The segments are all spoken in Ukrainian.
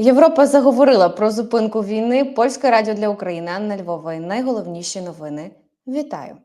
Європа заговорила про зупинку війни. Польське радіо для України Анна Львова. Найголовніші новини. Вітаю!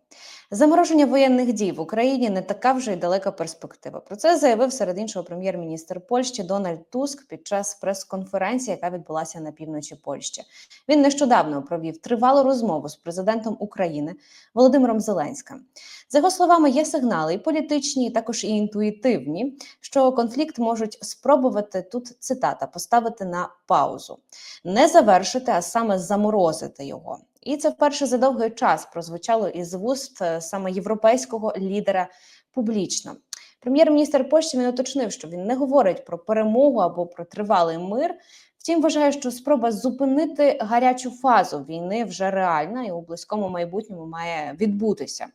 Замороження воєнних дій в Україні не така вже й далека перспектива. Про це заявив серед іншого прем'єр-міністр Польщі Дональд Туск під час прес-конференції, яка відбулася на півночі Польщі. Він нещодавно провів тривалу розмову з президентом України Володимиром Зеленським. За його словами, є сигнали і політичні, і також і інтуїтивні, що конфлікт можуть спробувати тут цитата поставити на паузу, не завершити, а саме заморозити його. І це вперше за довгий час прозвучало із вуст е, саме європейського лідера публічно. Прем'єр-міністр Польщі він уточнив, що він не говорить про перемогу або про тривалий мир. Втім, вважає, що спроба зупинити гарячу фазу війни вже реальна і у близькому майбутньому має відбутися.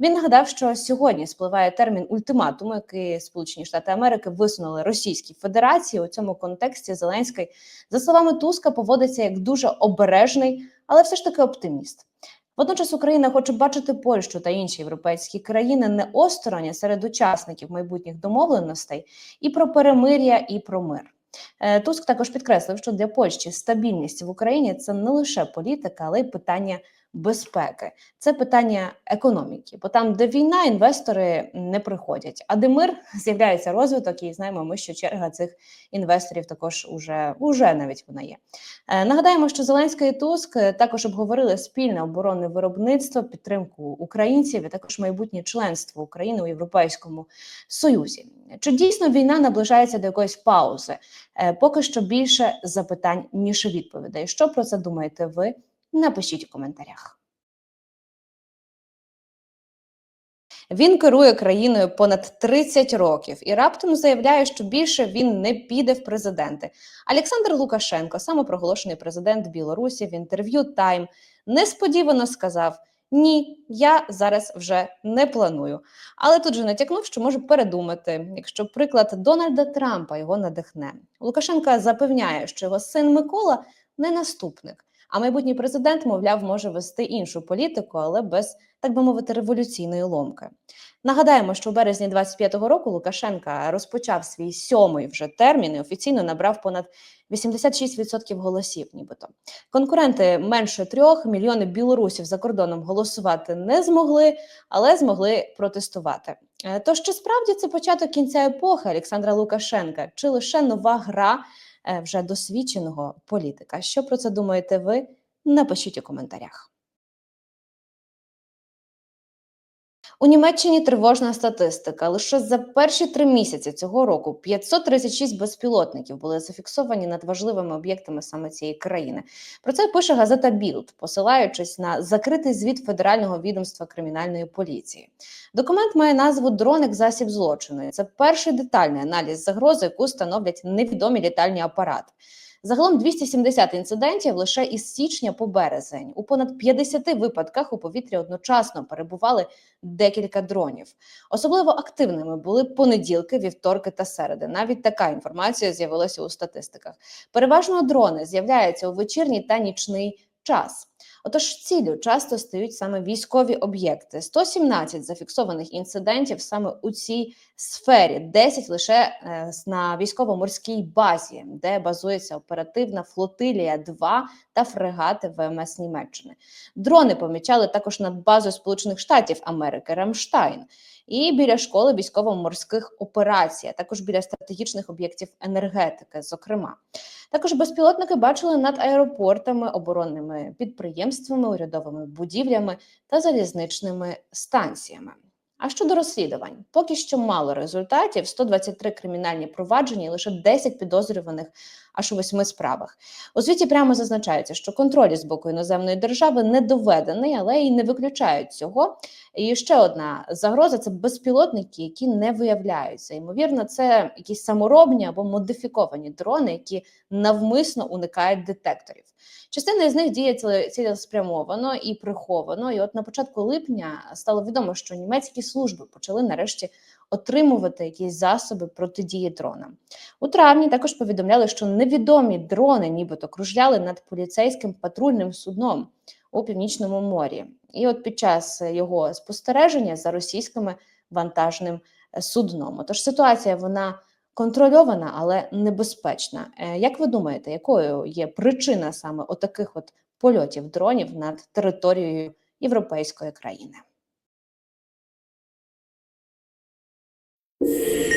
Він нагадав, що сьогодні спливає термін ультиматуму, який Сполучені Штати Америки висунули Російській Федерації. У цьому контексті Зеленський, за словами Туска, поводиться як дуже обережний, але все ж таки оптиміст. Водночас Україна хоче бачити Польщу та інші європейські країни не осторонь серед учасників майбутніх домовленостей і про перемир'я, і про мир. Е, Туск також підкреслив, що для Польщі стабільність в Україні це не лише політика, але й питання безпеки. Це питання економіки. Бо там, де війна, інвестори не приходять. А де мир з'являється розвиток, і знаємо, ми що черга цих інвесторів також уже, уже навіть вона є. Е, нагадаємо, що Зеленський і Туск також обговорили спільне оборонне виробництво, підтримку українців і також майбутнє членство України у Європейському Союзі. Чи дійсно війна наближається до якоїсь паузи? Е, поки що більше запитань ніж відповідей. Що про це думаєте ви? Напишіть у коментарях. Він керує країною понад 30 років і раптом заявляє, що більше він не піде в президенти. Олександр Лукашенко, самопроголошений президент Білорусі, в інтерв'ю Тайм несподівано сказав: Ні, я зараз вже не планую. Але тут же натякнув, що може передумати, якщо приклад Дональда Трампа його надихне. Лукашенка запевняє, що його син Микола не наступник. А майбутній президент, мовляв, може вести іншу політику, але без так би мовити революційної ломки. Нагадаємо, що у березні 25-го року Лукашенка розпочав свій сьомий вже термін і офіційно набрав понад 86% голосів. Нібито конкуренти менше трьох мільйони білорусів за кордоном голосувати не змогли, але змогли протестувати. Е, Тож чи справді це початок кінця епохи Олександра Лукашенка, чи лише нова гра? Е, вже досвідченого політика. Що про це думаєте ви? Напишіть у коментарях. У Німеччині тривожна статистика. Лише за перші три місяці цього року 536 безпілотників були зафіксовані над важливими об'єктами саме цієї країни. Про це пише газета Білд, посилаючись на закритий звіт Федерального відомства кримінальної поліції. Документ має назву Дроник засіб злочину. Це перший детальний аналіз загрози, яку становлять невідомі літальні апарати. Загалом 270 інцидентів лише із січня по березень. У понад 50 випадках у повітрі одночасно перебували декілька дронів. Особливо активними були понеділки, вівторки та середи. Навіть така інформація з'явилася у статистиках. Переважно дрони з'являються у вечірній та нічний час. Отож, ціллю часто стають саме військові об'єкти. 117 зафіксованих інцидентів саме у цій сфері, 10 лише е, на військово-морській базі, де базується оперативна флотилія 2 та фрегати ВМС Німеччини. Дрони помічали також над базою Сполучених Штатів Америки Рамштайн і біля школи військово-морських операцій, а також біля стратегічних об'єктів енергетики. Зокрема, також безпілотники бачили над аеропортами, оборонними підприємствами, урядовими будівлями та залізничними станціями. А щодо розслідувань, поки що мало результатів: 123 кримінальні провадження, і лише 10 підозрюваних аж у восьми справах. У світі прямо зазначається, що контроль з боку іноземної держави не доведений, але й не виключають цього. І ще одна загроза це безпілотники, які не виявляються. Ймовірно, це якісь саморобні або модифіковані дрони, які навмисно уникають детекторів. Частина з них діє цілеспрямовано і приховано. І от на початку липня стало відомо, що німецькі служби почали нарешті отримувати якісь засоби протидії дронам. У травні також повідомляли, що невідомі дрони, нібито кружляли над поліцейським патрульним судном у північному морі. І от під час його спостереження за російськими вантажним судном. Тож ситуація вона контрольована, але небезпечна. Е, Як ви думаєте, якою є причина саме отаких от польотів дронів над територією європейської країни? Yeah.